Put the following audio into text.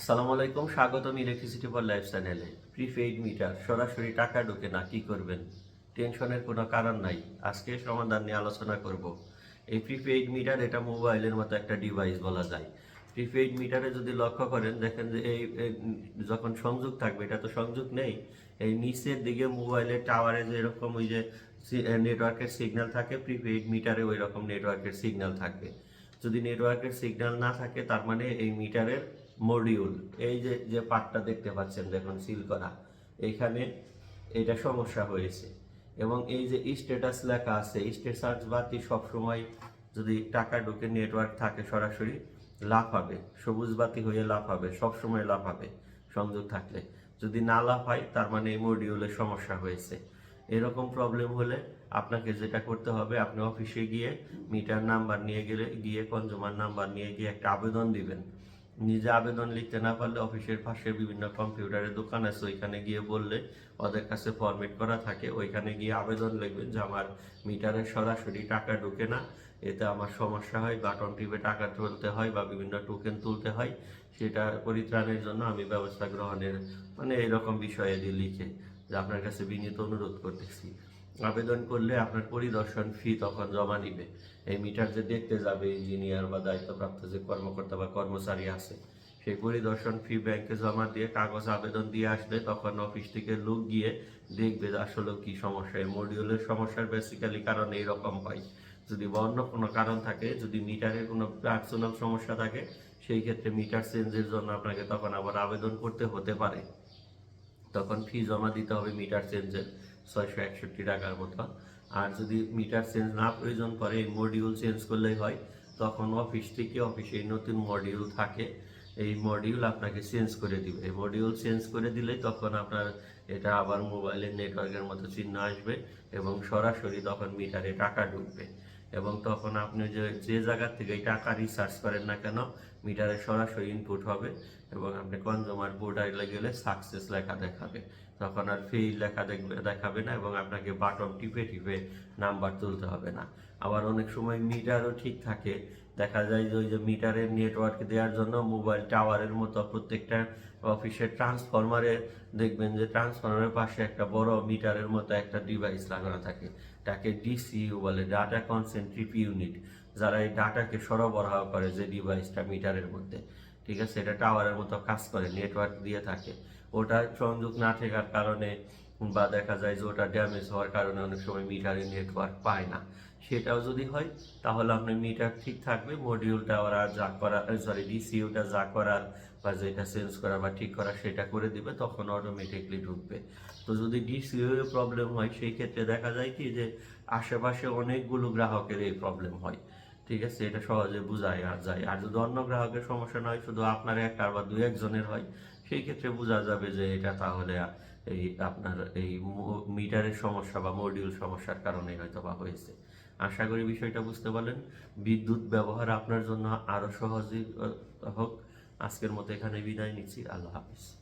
আসসালামু আলাইকুম, স্বাগতম ইলেকট্রিসিটি ফর লাইফ চ্যানেলে প্রিপেইড মিটার সরাসরি টাকা ঢোকে না, কি করবেন? টেনশনের কোনো কারণ নাই। আজকে সমাধান নিয়ে আলোচনা করব। এই প্রিপেইড মিটার এটা মোবাইলের মতো একটা ডিভাইস বলা যায়। প্রিপেইড মিটারে যদি লক্ষ্য করেন, দেখেন যে এই যখন সংযোগ থাকবে, এটা তো সংযোগ নেই। এই নিচের দিকে মোবাইলের টাওয়ারে যেরকম ওই যে নেটওয়ার্কের সিগন্যাল থাকে প্রিপেইড মিটারে ওই রকম নেটওয়ার্কের সিগন্যাল থাকবে। যদি নেটওয়ার্কের সিগন্যাল না থাকে, তার মানে এই মিটারের মডিউল এই যে যে পার্টটা দেখতে পাচ্ছেন দেখুন সিল করা, এখানে এটা সমস্যা হয়েছে। এবং এই যে স্ট্যাটাস লেখা আছে স্ট্যাটাস বাতি সবসময় যদি টাকা ঢুকে নেটওয়ার্ক থাকে সরাসরি, লাভ হবে। সবুজ বাতি হয়ে লাভ হবে, সবসময় লাভ হবে, সংযোগ থাকলে। যদি না লাভ হয়, তার মানে এই মডিউলের সমস্যা হয়েছে। এরকম প্রবলেম হলে আপনাকে যেটা করতে হবে, আপনি অফিসে গিয়ে মিটার নাম্বার নিয়ে গেলে, গিয়ে কনজুমার নাম্বার নিয়ে গিয়ে একটা আবেদন দিবেন। নিজে আবেদন লিখতে না পারলে অফিসের পাশে বিভিন্ন কম্পিউটারের দোকান আছে, ওইখানে গিয়ে বললে ওদের কাছে ফরমেট করা থাকে। ওইখানে গিয়ে আবেদন লিখবেন যে আমার মিটারে সরাসরি টাকা ঢুকে না, এতে আমার সমস্যা হয়, বাটন টিপে টাকা তুলতে হয় বা বিভিন্ন টোকেন তুলতে হয়। সেটা পরিত্রাণের জন্য আমি ব্যবস্থা গ্রহণের মানে এরকম বিষয়ে লিখে যে আপনার কাছে বিনীত অনুরোধ করতেছি। আবেদন করলে আপনার পরিদর্শন ফি তখন জমা নিবে। এই মিটার যে দেখতে যাবে ইঞ্জিনিয়ার বা দায়িত্বপ্রাপ্ত যে কর্মকর্তা বা কর্মচারী আছে, সেই পরিদর্শন ফি ব্যাংকে জমা দিয়ে কাগজ আবেদন দিয়ে আসবে তখন অফিস থেকে লোক গিয়ে দেখবে আসলে কি সমস্যা। মডিউলের সমস্যার বেসিক্যালি কারণ এইরকম হয়। যদি অন্য কোনো কারণ থাকে, যদি মিটারের কোনো পার্সোনাল সমস্যা থাকে, সেই ক্ষেত্রে মিটার চেঞ্জের জন্য আপনাকে তখন আবার আবেদন করতে হতে পারে। তখন ফি জমা দিতে হবে মিটার চেঞ্জের ছয়শো একষট্টি টাকার মতো। আর যদি মিটার চেঞ্জ না প্রয়োজন পড়ে এই মডিউল চেঞ্জ করলেই হয়, তখন অফিস থেকে অফিসে নতুন মডিউল থাকে। এই মডিউল আপনাকে চেঞ্জ করে দিবে। এই মডিউল চেঞ্জ করে দিলে তখন আপনার এটা আবার মোবাইলের নেটওয়ার্কের মতো চিহ্ন আসবে এবং সরাসরি তখন মিটারে টাকা ঢুকবে। এবং তখন আপনি যে যে জায়গা থেকে টাকা রিসার্চ করেন না কেন মিটারে সরাসরি ইনপুট হবে এবং আপনি কনজুমার বোর্ডারে গেলে সাকসেস লেখা দেখাবে। তখন আর ফেইল লেখা দেখবে, দেখাবে না এবং আপনাকে বাটন টিপে টিপে নাম্বার তুলতে হবে না। আবার অনেক সময় মিটারও ঠিক থাকে। দেখা যায় যে ওই যে মিটারের নেটওয়ার্ক দেওয়ার জন্য মোবাইল টাওয়ারের মতো প্রত্যেকটা অফিসের ট্রান্সফরমারে দেখবেন যে ট্রান্সফরমারের পাশে একটা বড় মিটারের মতো একটা ডিভাইস লাগানো থাকে। তাকে ডিসিইউ বলে ডাটা কনসেন্ট্রিক ইউনিট যারা এই ডাটাকে সরবরাহ করে যে ডিভাইসটা মিটারের মধ্যে, ঠিক আছে? এটা টাওয়ারের মতো কাজ করে নেটওয়ার্ক দিয়ে থাকে। ওটা সংযোগ না থাকার কারণে বা দেখা যায় যে ওটা ড্যামেজ হওয়ার কারণে অনেক সময় মিটারে নেটওয়ার্ক পায় না। সেটাও যদি হয়, তাহলে আপনার মিটার ঠিক থাকবে মডিউলটা ওরা যা করার সরি ডিসিউটা যা করার বা যেটা চেঞ্জ করা বা ঠিক করা সেটা করে দিবে, তখন অটোমেটিকলি ঢুকবে। তো যদি ডিসিউ প্রবলেম হয়, সেই ক্ষেত্রে দেখা যায় কি যে আশেপাশে অনেকগুলো গ্রাহকের এই প্রবলেম হয়। ঠিক আছে? এটা সহজে বোঝায় আর যায়। আর যদি অন্য গ্রাহকের সমস্যা নয় শুধু আপনার একটা বা দু একজনের হয়, সেই ক্ষেত্রে বোঝা যাবে যে এটা তাহলে এই আপনার এই মিটারের সমস্যা বা মডিউল সমস্যার কারণে হয়তো বা হয়েছে। আশা করি বিষয়টা বুঝতে পারলেন। বিদ্যুৎ ব্যবহার আপনার জন্য আরও সহজই হোক। আজকের মতো এখানে বিদায় নিচ্ছি। আল্লাহ হাফিজ।